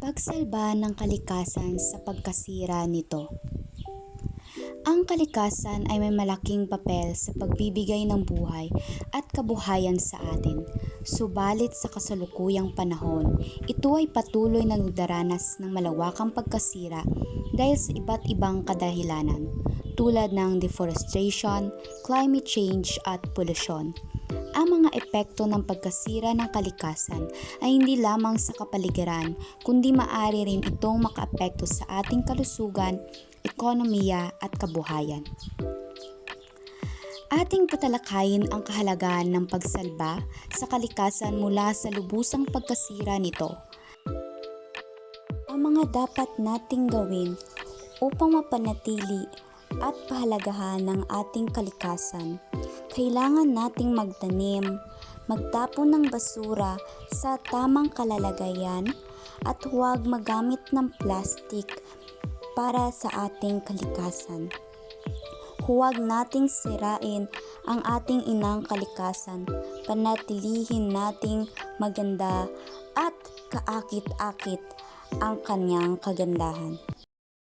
Pagsalba ng kalikasan sa pagkasira nito. Ang kalikasan ay may malaking papel sa pagbibigay ng buhay at kabuhayan sa atin. Subalit sa kasalukuyang panahon, ito ay patuloy na nagdaranas ng malawakang pagkasira dahil sa iba't ibang kadahilanan tulad ng deforestation, climate change at polusyon. Ang mga epekto ng pagkasira ng kalikasan ay hindi lamang sa kapaligiran, kundi maaari rin itong makaapekto sa ating kalusugan, ekonomiya at kabuhayan. Ating patalakayin ang kahalagahan ng pagsalba sa kalikasan mula sa lubusang pagkasira nito. Ang mga dapat nating gawin upang mapanatili at pahalagahan ng ating kalikasan kailangan nating magtanim, magtapon ng basura sa tamang kalalagayan at huwag magamit ng plastik para sa ating kalikasan. Huwag nating sirain ang ating inang kalikasan, panatilihin nating maganda at kaakit-akit ang kanyang kagandahan.